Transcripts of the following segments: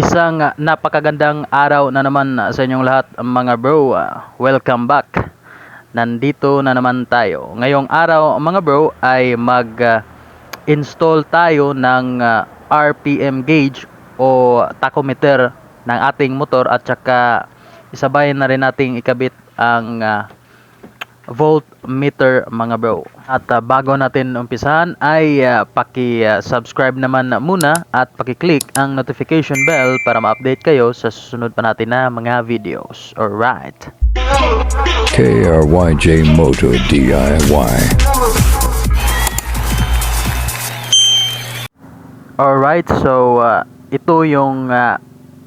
Isang napakagandang araw na naman sa inyong lahat mga bro. Welcome back. Nandito na naman tayo. Ngayong araw mga bro ay mag-install tayo ng ah, RPM gauge o tachometer ng ating motor at saka isabay na rin nating ikabit ang ah, voltmeter mga bro. At ah, bago natin umpisahan ay ah, paki-subscribe naman muna at paki-click ang notification bell para ma-update kayo sa susunod pa natin na mga videos. Alright. KRYJ Moto DIY. Alright, so ah, ito yung ah,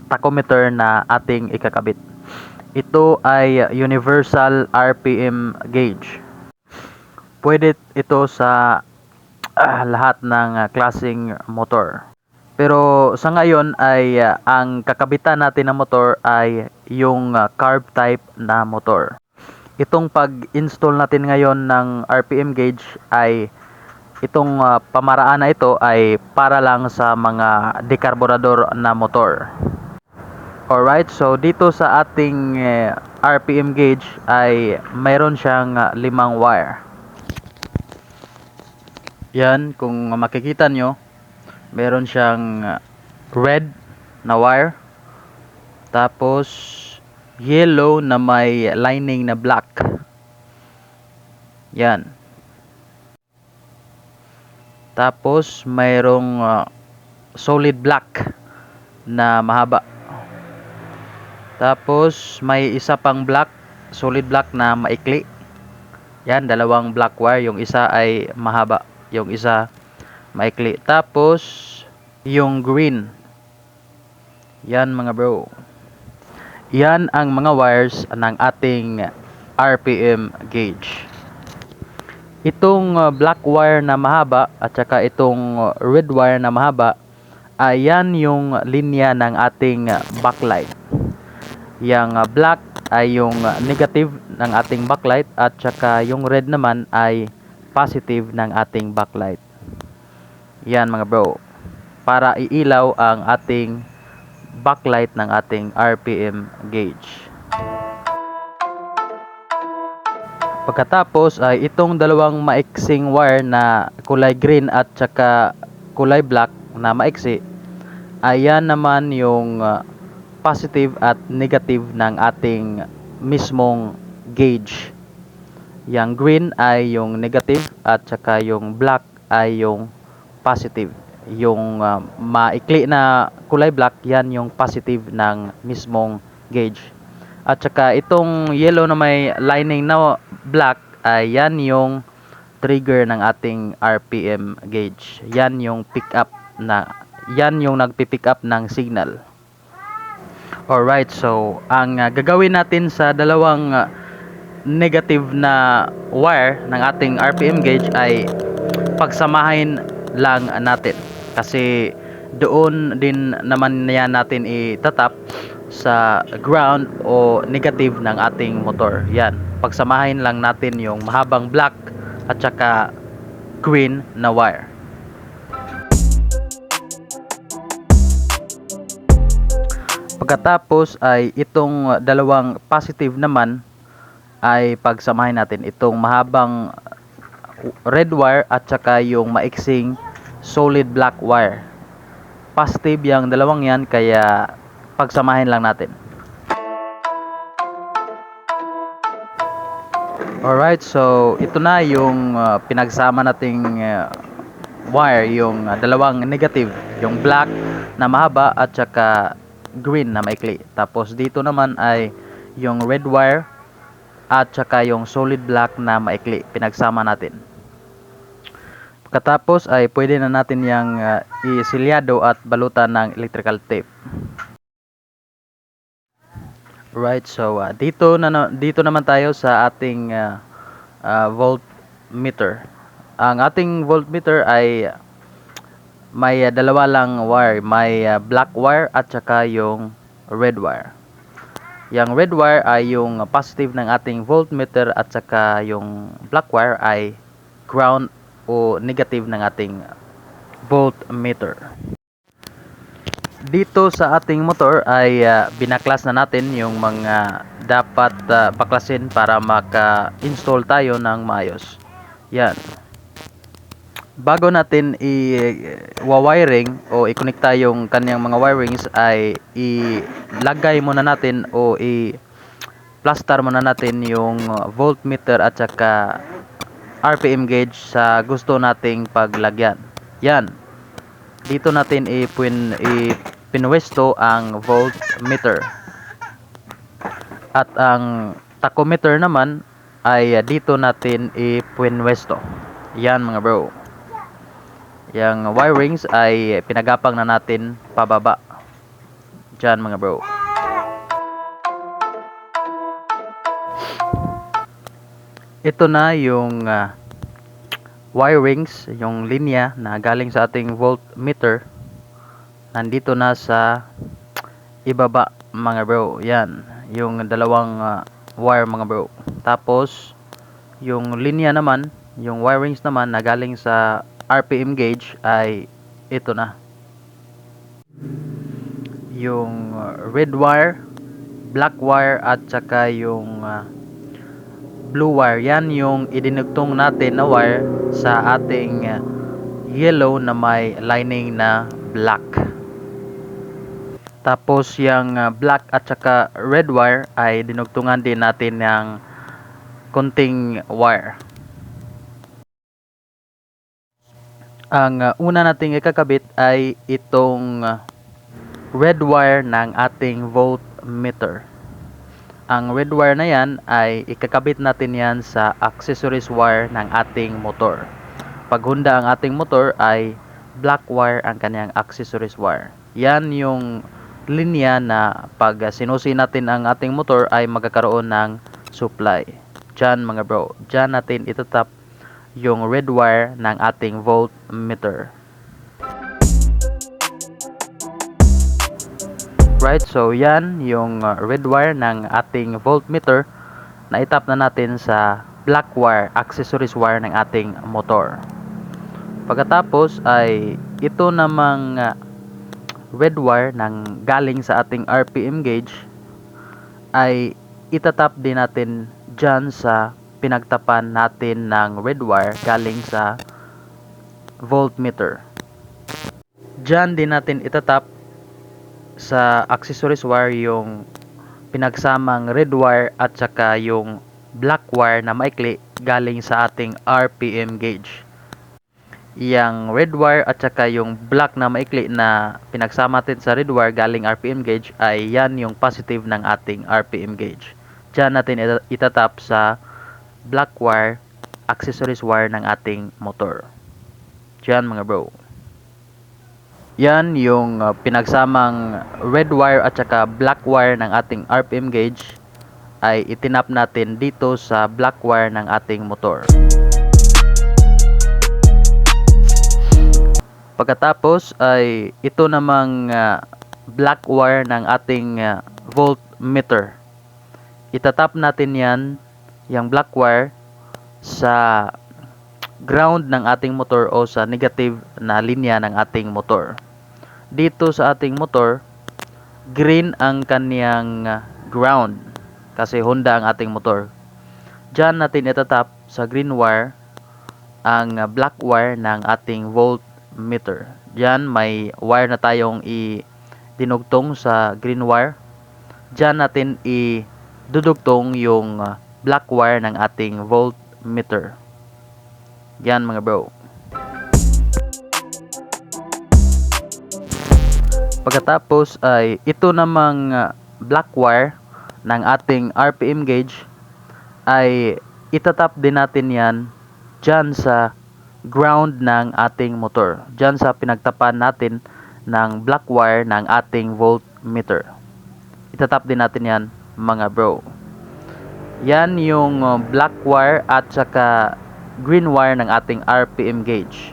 tachometer na ating ikakabit. Ito ay universal RPM gauge. Pwede ito sa ah, lahat ng ah, klaseng motor. Pero sa ngayon ay ah, ang kakabitan natin ng motor ay yung ah, carb type na motor. Itong pag-install natin ngayon ng RPM gauge ay itong ah, pamaraan na ito ay para lang sa mga dekarburador na motor. Alright, so dito sa ating eh, RPM gauge ay mayroon siyang ah, limang wire. Yan, kung makikita nyo, meron siyang ah, red na wire. Tapos, yellow na may lining na black. Yan. Tapos, mayroong ah, solid black na mahaba. Tapos, may isa pang black, solid black na maikli. Yan, dalawang black wire. Yung isa ay mahaba. Yung isa maikli. Tapos, yung green. Yan mga bro. Yan ang mga wires ng ating RPM gauge. Itong uh, black wire na mahaba at saka itong uh, red wire na mahaba, ayan yung linya ng ating backlight. Yang uh, black ay yung uh, negative ng ating backlight at saka yung red naman ay positive ng ating backlight. Yan mga bro. Para iilaw ang ating backlight ng ating RPM gauge. Pagkatapos ay itong dalawang maiksing wire na kulay green at saka kulay black na maiksi ayan naman yung uh, positive at negative ng ating mismong gauge. Yang green ay yung negative at saka yung black ay yung positive. Yung uh, maikli na kulay black yan yung positive ng mismong gauge. At saka itong yellow na may lining na black ay yan yung trigger ng ating RPM gauge. Yan yung pick up na yan yung nagpi-pick up ng signal. Alright, so ang uh, gagawin natin sa dalawang uh, negative na wire ng ating RPM gauge ay pagsamahin lang natin. Kasi doon din naman yan natin itatap sa ground o negative ng ating motor. Yan. Pagsamahin lang natin yung mahabang black at saka green na wire. Pagkatapos ay itong dalawang positive naman ay pagsamahin natin itong mahabang red wire at saka yung maiksing solid black wire. Positive yung dalawang yan kaya pagsamahin lang natin. Alright, so ito na yung uh, pinagsama nating uh, wire, yung uh, dalawang negative, yung black na mahaba at saka green na maikli. Tapos dito naman ay yung red wire at saka yung solid black na maikli, pinagsama natin. Pagkatapos ay pwede na natin yung uh, isilyado at balutan ng electrical tape. Right, so uh, dito na- dito naman tayo sa ating uh, uh, voltmeter. Ang ating voltmeter ay may uh, dalawa lang wire, may uh, black wire at saka yung red wire. Yung red wire ay yung positive ng ating voltmeter at saka yung black wire ay ground o negative ng ating voltmeter. dito sa ating motor ay ah, binaklas na natin yung mga dapat ah, baklasin para maka-install tayo ng maayos. Yan. Bago natin i-wiring o i-connecta yung kanyang mga wirings ay ilagay muna natin o i-plaster muna natin yung voltmeter at saka RPM gauge sa gusto nating paglagyan. Yan. Dito natin ipin ipinwesto ang voltmeter. At ang tachometer naman ay ah, dito natin ipinwesto yan mga bro yung wirings ay pinagapang na natin pababa dyan mga bro ito na yung ah, wirings, yung linya na galing sa ating voltmeter nandito na sa ibaba mga bro. Yan, yung dalawang ah, wire mga bro. Tapos yung linya naman, yung wirings naman na galing sa RPM gauge ay ito na. Yung ah, red wire, black wire at saka yung ah, blue wire. Yan yung idinugtong natin na wire sa ating uh, yellow na may lining na black. Tapos yung uh, black at saka red wire ay dinugtungan din natin ng konting wire ang uh, una nating ikakabit ay itong uh, red wire ng ating voltmeter ang red wire na yan ay ikakabit natin yan sa accessories wire ng ating motor. Pag Honda ang ating motor ay black wire ang kanyang accessories wire. Yan yung linya na pag sinusi natin ang ating motor ay magkakaroon ng supply. Diyan mga bro, diyan natin itatap yung red wire ng ating voltmeter. Right, so yan yung uh, red wire ng ating voltmeter na itap na natin sa black wire, accessories wire ng ating motor. Pagkatapos ay ito namang uh, red wire ng galing sa ating RPM gauge ay itatap din natin dyan sa pinagtapan natin ng red wire galing sa voltmeter. Dyan din natin itatap sa accessories wire yung pinagsamang red wire at saka yung black wire na maikli galing sa ating RPM gauge. Yang red wire at saka yung black na maikli na pinagsama natin sa red wire galing RPM gauge ay yan yung positive ng ating RPM gauge. Diyan natin ita- itatap sa black wire accessories wire ng ating motor. Diyan mga bro. Yan yung uh, pinagsamang red wire at saka black wire ng ating RPM gauge ay itinap natin dito sa black wire ng ating motor. Pagkatapos ay ito namang uh, black wire ng ating uh, voltmeter. Itatap natin yan, yung black wire sa ground ng ating motor o sa negative na linya ng ating motor. Dito sa ating motor, green ang kaniyang uh, ground kasi Honda ang ating motor. Diyan natin itatap sa green wire ang uh, black wire ng ating voltmeter. Diyan may wire na tayong i-dinugtong sa green wire. Diyan natin i-dudugtong yung uh, black wire ng ating voltmeter. Yan mga bro. Pagkatapos ay ito namang uh, black wire ng ating RPM gauge ay itatap din natin yan dyan sa ground ng ating motor. Dyan sa pinagtapan natin ng black wire ng ating voltmeter. Itatap din natin yan mga bro. Yan yung uh, black wire at saka green wire ng ating RPM gauge.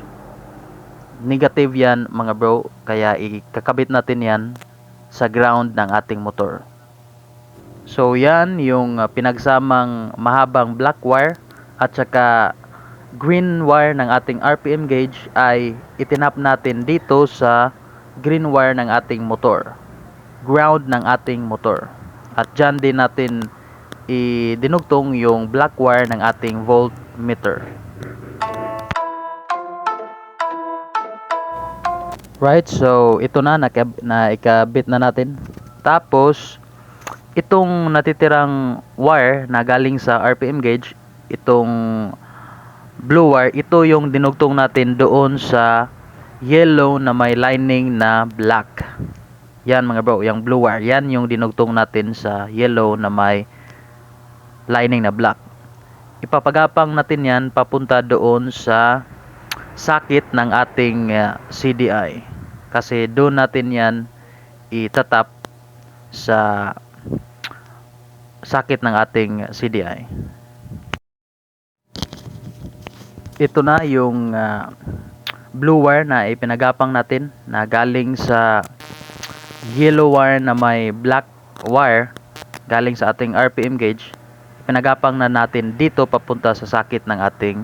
Negative yan mga bro, kaya ikakabit natin yan sa ground ng ating motor. So yan yung uh, pinagsamang mahabang black wire at saka green wire ng ating RPM gauge ay itinap natin dito sa green wire ng ating motor. Ground ng ating motor. At dyan din natin idinugtong yung black wire ng ating voltmeter. Right, so ito na, nakab- na ikabit na natin. Tapos, itong natitirang wire na galing sa RPM gauge, itong blue wire, ito yung dinugtong natin doon sa yellow na may lining na black. Yan mga bro, yung blue wire, yan yung dinugtong natin sa yellow na may lining na black. Ipapagapang natin yan papunta doon sa sakit ng ating uh, CDI. Kasi doon natin yan itatap sa sakit ng ating CDI. Ito na yung uh, blue wire na ipinagapang natin na galing sa yellow wire na may black wire galing sa ating RPM gauge. Pinagapang na natin dito papunta sa sakit ng ating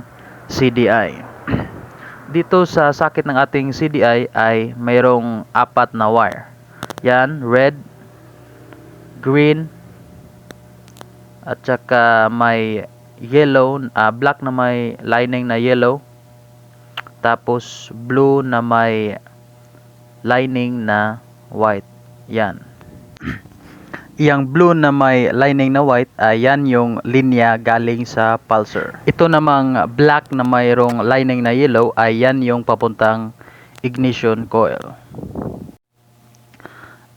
CDI. Dito sa sakit ng ating CDI ay mayroong apat na wire. Yan, red, green, at saka may yellow, ah, black na may lining na yellow. Tapos blue na may lining na white. Yan. Yang blue na may lining na white, ayan yung linya galing sa pulsar. Ito namang black na mayroong lining na yellow, ayan yung papuntang ignition coil.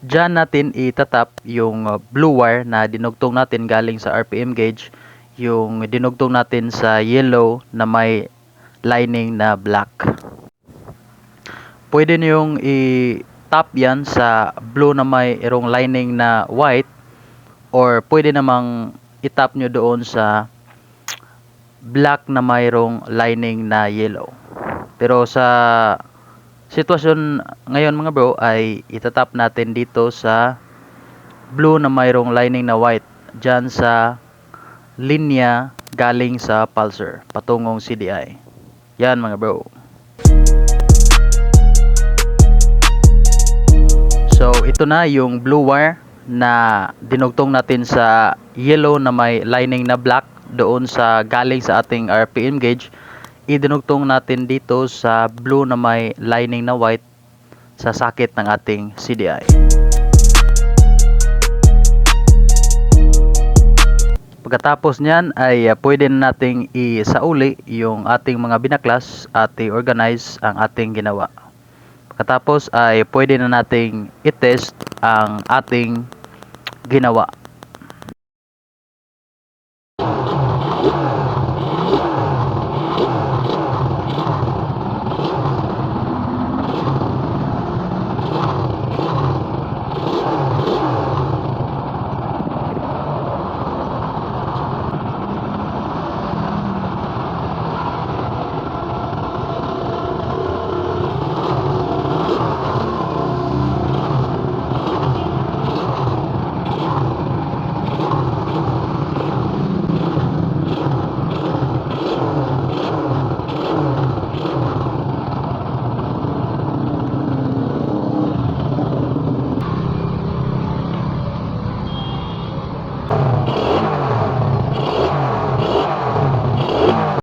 Diyan natin itatap yung uh, blue wire na dinugtong natin galing sa RPM gauge, yung dinugtong natin sa yellow na may lining na black. Pwede niyong i-tap yan sa blue na may irong lining na white or pwede namang itap nyo doon sa black na mayroong lining na yellow. Pero sa sitwasyon ngayon mga bro ay itatap natin dito sa blue na mayroong lining na white dyan sa linya galing sa pulsar patungong CDI. Yan mga bro. So ito na yung blue wire na dinugtong natin sa yellow na may lining na black doon sa galing sa ating RPM gauge. Idinugtong natin dito sa blue na may lining na white sa sakit ng ating CDI. Pagkatapos niyan ay uh, pwede na nating isauli yung ating mga binaklas at i-organize ang ating ginawa. Pagkatapos ay pwede na nating i-test ang ating ginawa.